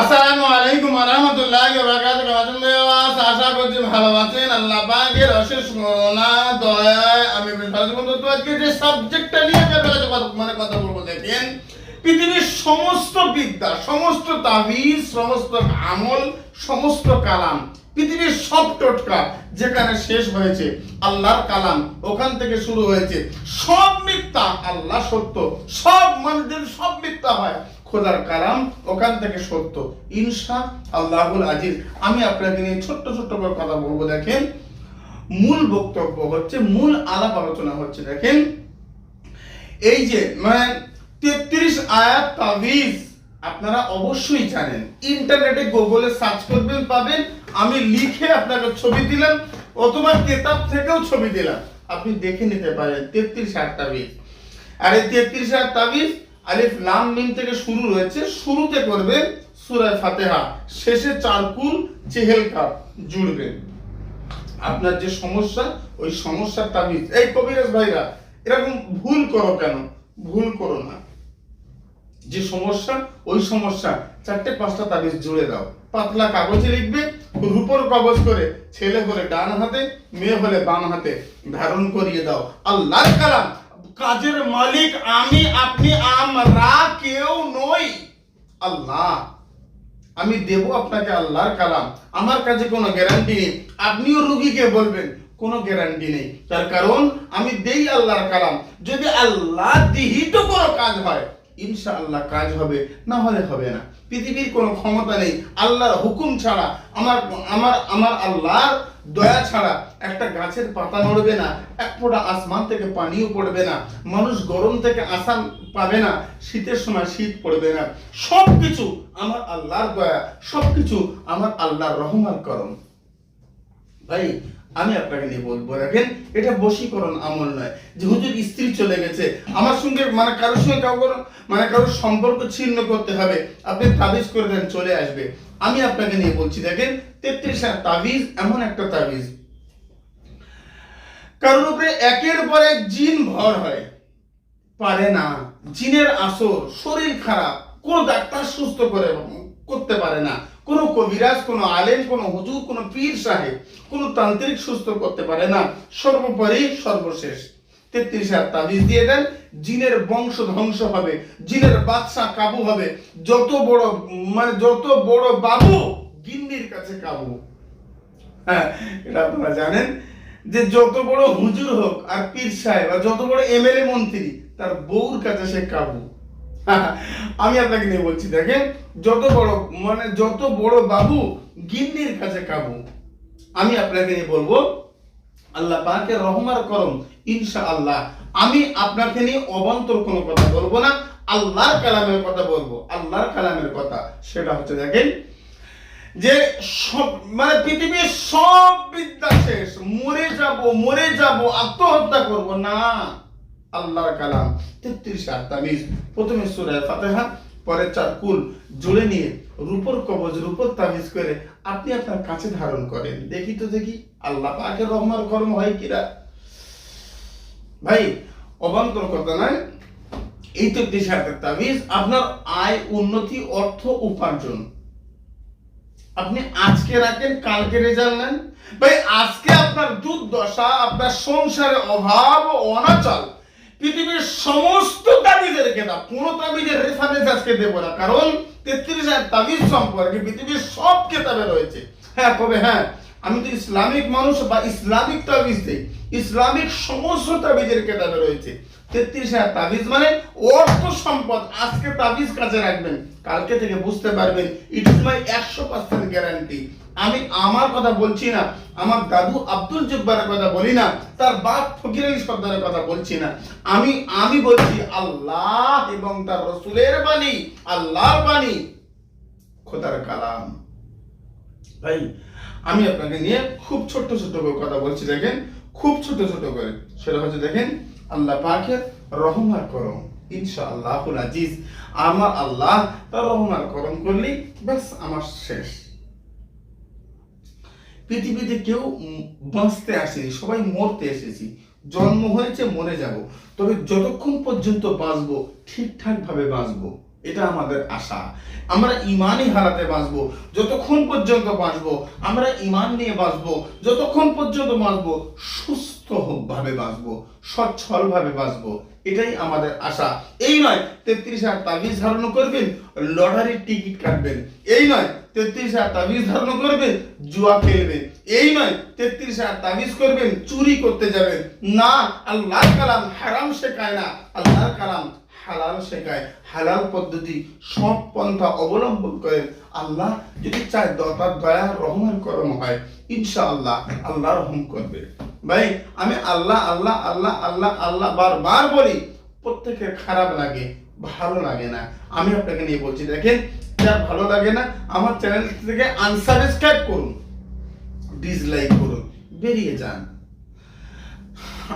আসসালামু আলাইকুম ওয়া রাহমাতুল্লাহি কেমন আছেন ভিউয়ার্স আশা করছি ভালো আছেন। আল্লাহ পাকের অশেষ করুণা দয়ায় আমি বন্ধু, তো আজকে যে সাবজেক্টটা নিয়ে মানে কথা বলব, দেখেন, পৃথিবীর সমস্ত বিদ্যা, সমস্ত তাবিজ, সমস্ত আমল, সমস্ত কালাম, পৃথিবীর সব টোটকা যেখানে শেষ হয়েছে, আল্লাহর কালাম, ওখান থেকে শুরু হয়েছে। সব মিথ্যা, আল্লাহ সত্য, সব মানুষদের সব মিথ্যা হয়। খোদার কালাম, ওখান থেকে সত্য। ইনশা আল্লাহুল আজিজ। আমি আপনাকে নিয়ে ছোট্ট ছোট্ট করে কথা বলব, দেখেন। মূল বক্তব্য হচ্ছে, মূল আলাপ আলোচনা হচ্ছে, দেখেন। এই যে মানে তেত্রিশ আয়াত তাবিজ, আপনারা অবশ্যই জানেন। ইন্টারনেটে গুগলে সার্চ করবেন, পাবেন। আমি লিখে আপনাকে ছবি দিলাম, অথবা কেতাব থেকেও ছবি দিলাম। আপনি দেখে নিতে পারেন, তেত্রিশ আয়াত তাবিজ। আর এই তেত্রিশ আয়াত তাবিজ আলিফ লাম মিম থেকে শুরু রয়েছে শুরুতে করবে সূরা ফাতিহা, শেষে চার কুল চেহেল কাপ জুড়বেন আপনার যে সমস্যা, ওই সমস্যার তাবিজ এই কবিরাজ ভাইরা, এরকম ভুল করো কেন? ভুল করো না। যে সমস্যা, ওই সমস্যা, চারটে পাঁচটা তাবিজ জুড়ে দাও। পাতলা কাগজে লিখবে, রূপর কাগজ করে ছেলে হলে ডান হাতে, মেয়ে হলে বাম হাতে ধারণ করিয়ে দাও। আল্লাহর কালাম কাজের মালিক আমি, আপনি আমরা কেউ নই। আল্লাহ, আমি দেব আপনাকে আল্লাহর কালাম। আমার কাছে কোনো গ্যারান্টি নেই। আপনিও রুগীকে বলবেন, কোনো গ্যারান্টি নেই। তার কারণ, আমি দেই আল্লাহর কালাম। যদি আল্লাহ দিহিত কোনো কাজ হয়, ইনশাআল্লাহ কাজ হবে, না হলে হবে না। পৃথিবীর কোনো ক্ষমতা নেই। আল্লাহর হুকুম ছাড়া আমার আমার আমার আল্লাহর দয়া ছাড়া একটা গাছের পাতা নড়বে না, এক ফোঁটা আসমান থেকে পানিও পড়বে না, মানুষ গরম থেকে আসাম পাবে না, শীতের সময় শীত পড়বে না। সব কিছু আমার আল্লাহর দয়া সব কিছু আমার আল্লাহর রহমান করম। ভাই, আমি আপনাকে নিয়ে বলব দেখেন এটা বশীকরণ আমল নয়, যে হুজুর স্ত্রী চলে গেছে, আমার সঙ্গে মানে কারোর সঙ্গে কাউকে মানে কারোর সম্পর্ক ছিন্ন করতে হবে, আপনি তাবিজ করে দেন, চলে আসবে। আমি আপনাকে নিয়ে বলছি, দেখেন তেত্রিশ তাবিজ, এমন একটা তাবিজ। কারোর উপরে একের পর এক জিন ভর হয়। পারে না। জিনের আসর, শরীর খারাপ। কোন ডাক্তার সুস্থ করে করতে পারে না। কোনো কবিরাজ, কোনো কোনো হুজুর, কোনো পীর সাহেব, কোনো তান্ত্রিক সুস্থ করতে পারে না। সর্বোপরি সর্বশেষ। তেত্রিশ হাজার তাবিজ দিয়ে দেন, জিনের বংশ ধ্বংস হবে। জিনের বাদশা কাবু হবে। যত বড় মানে যত বড় বাবু গিন্নির কাছে কাবু হ্যাঁ এটা আপনারা জানেন যে যত বড় হুজুর হোক আর পীর সাহেব আর যত বড় এমএলএ মন্ত্রী, তার বউর কাছে সে কাবু আমি আপনাকে নিয়ে বলছি, দেখেন, যত বড় মানে যত বড় বাবু গিন্নির কাছে কাবু আমি আপনাকে নিয়ে বলব, আল্লাহ পাকে রহমার করম ইনশা আল্লাহ আমি আপনাকে নিয়ে অবান্তর কোনো কথা বলব না, আল্লাহর কালামের কথা বলব। আল্লাহর কালামের কথা, সেটা হচ্ছে দেখেন যে সব মানে পৃথিবীর সব বিদ্যা শেষ। মরে যাব মরে যাব, আত্মহত্যা করব। না। আল্লাহর কালাম। তেত্রিশ আট তাবিজ প্রথমে সুরায় ফাতেহা পরে চার কুল। জুড়ে নিয়ে রূপর কবজ, রূপর তাবিজ করে আপনি আপনার কাছে ধারণ করেন। দেখি তো দেখি, আল্লাহ পাকের রহমার কর্ম হয় কিরা ভাই, অবান্তর কথা নয়, এই তো দেশাতের তামিজ আপনার আয়, উন্নতি, অর্থ, উপার্জন। আপনি আজকে রাখেন, কালকে রেজাল্ট নেন। ভাই, আজকে আপনার দুর্দশা, আপনার সংসারে অভাব অনাচাল পৃথিবীর সমস্ত তাবিজের কেতাব কোন তাবিজের রেফারেন্স আজকে দেব না। কারণ তেত্রিশ হাজার তাবিজ সম্পর্কে পৃথিবীর সব কেতাবে রয়েছে। হ্যাঁ তবে হ্যাঁ আমি তো ইসলামিক মানুষ বা ইসলামিক তাবিজ দেই। ইসলামিক সমস্ত তাবিজের কেতাবে রয়েছে। তেত্রিশ হাজার তাবিজ মানে অর্থ সম্পদ আজকে তাবিজ কাছে রাখবেন। কালকে থেকে বুঝতে পারবেন ইট ইজ মাই একশো পার্সেন্ট গ্যারান্টি আমি আমার কথা বলছি না, আমার দাদু আব্দুল কথা বলি না, তার বাপ ফকির আলী সর্দারের কথা বলছি না। আমি আমি বলছি আল্লাহ এবং তার রসুলের বাণী, আল্লাহর বাণী, খোদার কালাম। ভাই, আমি আপনাকে নিয়ে খুব ছোট্ট ছোট্ট করে কথা বলছি, দেখেন, খুব ছোট ছোট করে। সেটা হচ্ছে, দেখেন আল্লাহ পাকের রহমার করম। ইনশাআল্লাহুল আজিজ। আমার আল্লাহ তার রহমার করম করলেই ব্যাস, আমার শেষ। পৃথিবীতে কেউ বাঁচতে আসেনি, সবাই মরতে এসেছি। জন্ম হয়েছে, মরে যাব। তবে যতক্ষণ পর্যন্ত বাঁচবো ঠিকঠাক ভাবে বাঁচবো। এটা আমাদের আশা। আমরা ইমানই হারাতে বাঁচবো। যতক্ষণ পর্যন্ত বাঁচবো, আমরা ইমান নিয়ে বাঁচবো। যতক্ষণ পর্যন্ত বাঁচবো, সুস্থ ভাবে বাঁচবো সচ্ছল ভাবে বাঁচবো, এটাই আমাদের আশা। এই নয়, তেত্রিশ হাজার তাবিজ ধারণ করবেন, লটারির টিকিট কাটবেন। এই নয়, তেত্রিশ হাজার তাবিজ ধারণ করবেন, জুয়া খেলবেন। এই নয়, তেত্রিশ হাজার তাবিজ করবেন, চুরি করতে যাবেন। না, আল্লাহর কালাম হারাম শেখায় না। আল্লাহর কালাম হালাল শেখায়। হালাল পদ্ধতি সব পন্থা অবলম্বন করেন। আল্লাহ যদি চায় তার দয়া রহমান করম হয়, ইনশাআল্লাহ আল্লাহ রহম করবে। ভাই, আমি আল্লাহ আল্লাহ আল্লাহ আল্লাহ আল্লাহ বারবার বলি প্রত্যেকের খারাপ লাগে, ভালো লাগে না। আমি আপনাকে নিয়ে বলছি, দেখেন যার ভালো লাগে না, আমার চ্যানেল থেকে আনসাবস্ক্রাইব করুন ডিসলাইক করুন, বেরিয়ে যান।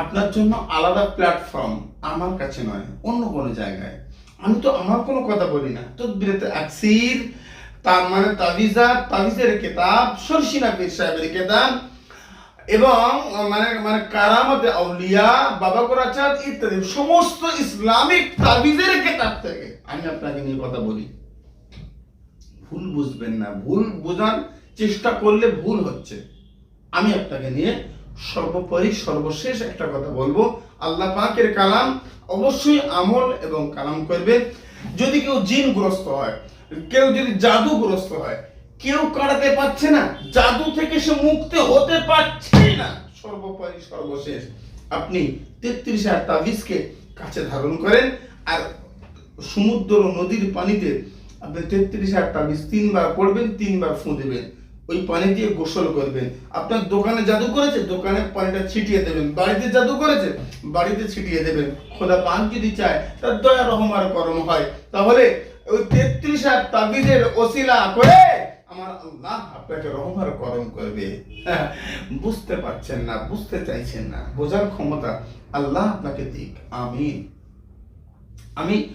আপনার জন্য আলাদা প্ল্যাটফর্ম আমার কাছে নয়, অন্য কোনো জায়গায়। আমি তো আমার কোনো কথা বলি না। তদবিরতে আকসির, তার মানে তাবিজার তাবিজের কিতাব, সরসিনা পীর সাহেবের কিতাব এবং মানে মানে কারামতে, আউলিয়া, বাবা গোরাচাঁদ ইত্যাদি, সমস্ত ইসলামিক তাবিজের কিতাব থেকে। আমি আপনাকে নিয়ে কথা বলি। ভুল বুঝবেন না। ভুল বোঝার চেষ্টা করলে ভুল হচ্ছে। আমি আপনাকে নিয়ে সর্বোপরি, সর্বশেষ একটা কথা বলব। আল্লাহ পাকের কালাম অবশ্যই আমল এবং কালাম করবে যদি কেউ জিনগ্রস্ত হয়, কেউ যদি জাদুগ্রস্ত হয় কেউ কাটাতে পারছে না, জাদু থেকে সে মুক্তি হতে পারছে না। সর্বোপরি সর্বশেষ, আপনি তেত্রিশ হাজার তাবিজকে কাছে ধারণ করেন আর সমুদ্র নদীর পানিতে আপনি তেত্রিশ হাজার তাবিজ তিনবার পড়বেন, তিনবার ফু দেবেন। ওই পানি দিয়ে গোসল করবেন। আপনার দোকানে জাদু করেছে? দোকানে পানিটা ছিটিয়ে দেবেন। বাড়িতে জাদু করেছে? বাড়িতে ছিটিয়ে দেবেন। খোদা পান যদি চায়, তার দয়া রহমার করম হয়। তাহলে ওই তেত্রিশ হাজার তাবিজের ওসিলা করে আমার আল্লাহ আপনাকে রহমার করম করবে। বুঝতে পারছেন না, বুঝতে চাইছেন না। বোঝার ক্ষমতা আল্লাহ আপনাকে দিক। আমিন। আমি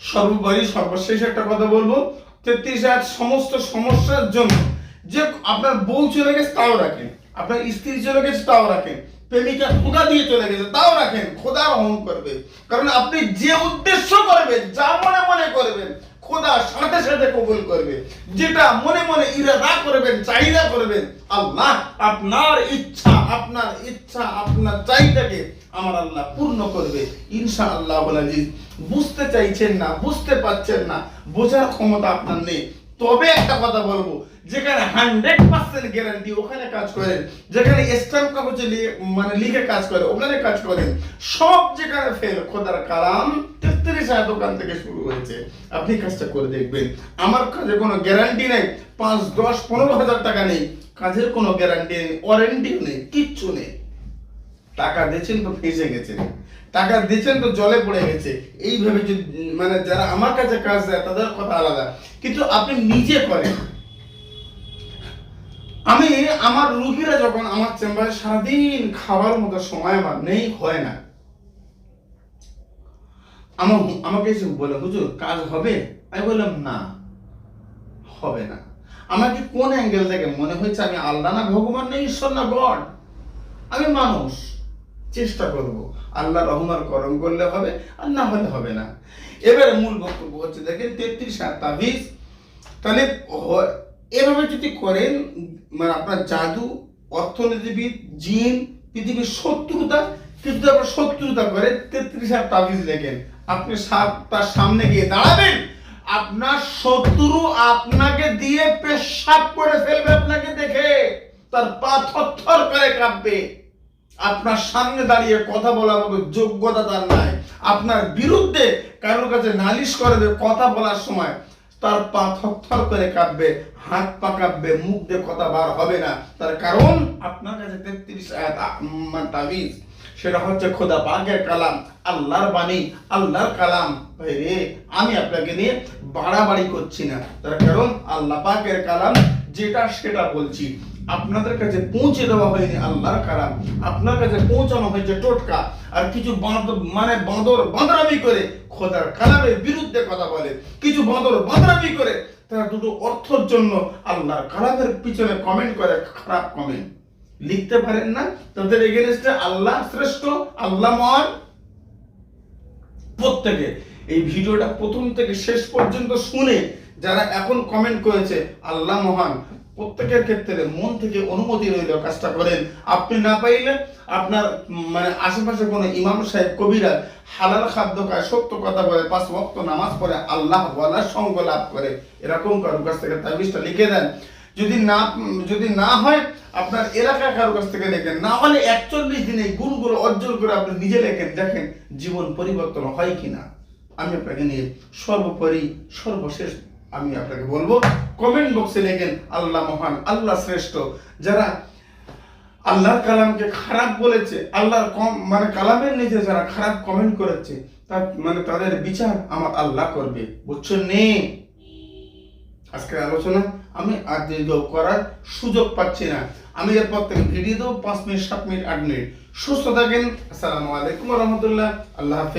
সর্বোপরি সর্বশেষ একটা কথা বলব। তেত্রিশ হাজার সমস্ত সমস্যার জন্য যে আপনার বউ চলে গেছে, তাও রাখেন। আপনার স্ত্রী চলে গেছে, তাও রাখেন। প্রেমিকা খোদা দিয়ে চলে গেছে, তাও রাখেন। খোদা রহম করবে। কারণ আপনি যে উদ্দেশ্য করবেন, যা মনে মনে করবেন খোদা সাথে সাথে কবুল করবে। যেটা মনে মনে ইরাদা করবেন, চাহিদা করবেন, আল্লাহ আপনার ইচ্ছা আপনার ইচ্ছা, আপনার চাহিদাকে আমার আল্লাহ পূর্ণ করবে। ইনশা আল্লাহ বুঝতে চাইছেন না, বুঝতে পারছেন না, বোঝার ক্ষমতা আপনার নেই। তবে একটা কথা বলব যেখানে হান্ড্রেড পার্সেন্ট গ্যারান্টি ওখানে কাজ করেন, যেখানে স্ট্যাম্প কাগজে মানে লিখে কাজ করে ওখানে কাজ করেন, সব যেখানে ফেল খোদার কালাম, তেত্রিশ হাজার দোকান থেকে শুরু হয়েছে। আপনি কাজটা করে দেখবেন। আমার কাজে কোনো গ্যারান্টি নেই, পাঁচ, দশ, পনেরো হাজার টাকা নেই। কাজের কোনো গ্যারান্টি নেই ওয়ারেন্টিও নেই, কিচ্ছু নেই। টাকা দিয়েছেন তো ফেসে গেছেন। টাকা দিয়েছেন তো জলে পড়ে গেছে। এইভাবে যদি মানে যারা আমার কাছে কাজ দেয়, তাদের কথা আলাদা। কিন্তু আপনি নিজে করেন। আমি আমার রুগীরা যখন আমার চেম্বারে সারাদিন খাওয়ার মতো সময় আমার নেই, হয় না। আমার আমাকে এসে বলে, হুজুর, কাজ হবে? আমি বললাম, না, হবে না। আমাকে কোন অ্যাঙ্গেল থেকে? মনে হয়েছে আমি আল্লাহ না, ভগবান না, ঈশ্বর না, গড? আমি মানুষ, চেষ্টা করব। আল্লাহ রহমার করম করলে হবে, আর না হলে হবে না। এবারে মূল বক্তব্য হচ্ছে, দেখেন তেত্রিশ হাত তাবিজ। তাহলে এভাবে যদি করেন মানে আপনার জাদু, অর্থনীতিবিদ, জিন, পৃথিবীর শত্রুতা, কিন্তু আপনার শত্রুতা করে তেত্রিশ হাজার তাবিজ লেখেন। আপনি তার সামনে গিয়ে দাঁড়াবেন, আপনার শত্রু আপনাকে দিয়ে পেশাব করে ফেলবে আপনাকে দেখে। তার পা থরথর করে কাঁপবে। আপনার সামনে দাঁড়িয়ে কথা বলার মতো যোগ্যতা তার নাই। আপনার বিরুদ্ধে কারোর কাছে নালিশ করবে কথা বলার সময়। তার পা থরথর করে কাঁপবে হাত পা কাঁপবে, মুখ দিয়ে কথা বার হবে না। তার কারণ আপনার কাছে তেত্রিশ তাবিজ। সেটা হচ্ছে খোদা পাকের কালাম, আল্লাহর বাণী, আল্লাহর কালাম। ভাই রে আমি আপনাকে নিয়ে বাড়াবাড়ি করছি না। তার কারণ আল্লাহ পাকের কালাম যেটা সেটা বলছি। আপনাদের কাছে পৌঁছে দেওয়া হয়নি আল্লাহর কালাম। আপনার কাছে পৌঁছানো হয়েছে টোটকা। আর কিছু মানে বাঁদর, বাঁদরামি করে খোদার কালামের বিরুদ্ধে কথা বলে। কিছু বাঁদর, বাঁদরামি করে তারা দুটো অর্থর জন্য আল্লাহর কালামের পিছনে কমেন্ট করে, খারাপ কমেন্ট লিখতে পারেন না। তাদের এগেনস্টে আল্লাহ শ্রেষ্ঠ, আল্লাহ মহান। প্রত্যেকে। এই ভিডিওটা প্রথম থেকে শেষ পর্যন্ত শুনে যারা এখন কমেন্ট করেছে, আল্লাহ মহান, প্রত্যেকের ক্ষেত্রে মন থেকে অনুমতি রইল কাজটা করেন। আপনি না পাইলে আপনার মানে আশেপাশে কোনো ইমাম সাহেব, কবিরা হালাল খাদ্য খায়, সত্য কথা বলে, পাঁচ ওয়াক্ত নামাজ পড়ে, আল্লাহ ওয়ালার সঙ্গ লাভ করে। এরকম কারোর কাছ থেকে তাবিজটা লিখে দেন। যদি না যদি না হয়, আপনার এলাকা কারোর কাছ থেকে লেখেন না হলে একচল্লিশ দিনে গুণগুলো অর্জন করে আপনি নিজে লেখেন, দেখেন জীবন পরিবর্তন হয় কিনা। আমি আপনাকে নিয়ে সর্বোপরি, সর্বশেষ আমি আপনাকে বলব কমেন্ট বক্সে লেখেন, আল্লাহ মহান, আল্লাহ শ্রেষ্ঠ। যারা আল্লাহর কালামকে খারাপ বলেছে, আল্লাহর কম মানে কালামের নিচে যারা খারাপ কমেন্ট করেছে, তার মানে তাদের বিচার আমার আল্লাহ করবে। বুঝছ নে? আজকের আলোচনা আমি আর দীর্ঘ করার সুযোগ পাচ্ছি না। আমি এরপর থেকে ভিডিও দেবো, পাঁচ মিনিট, সাত মিনিট, আট মিনিট। সুস্থ থাকেন, আসসালামু আলাইকুম রহমতুল্লাহ। আল্লাহ হাফেজ।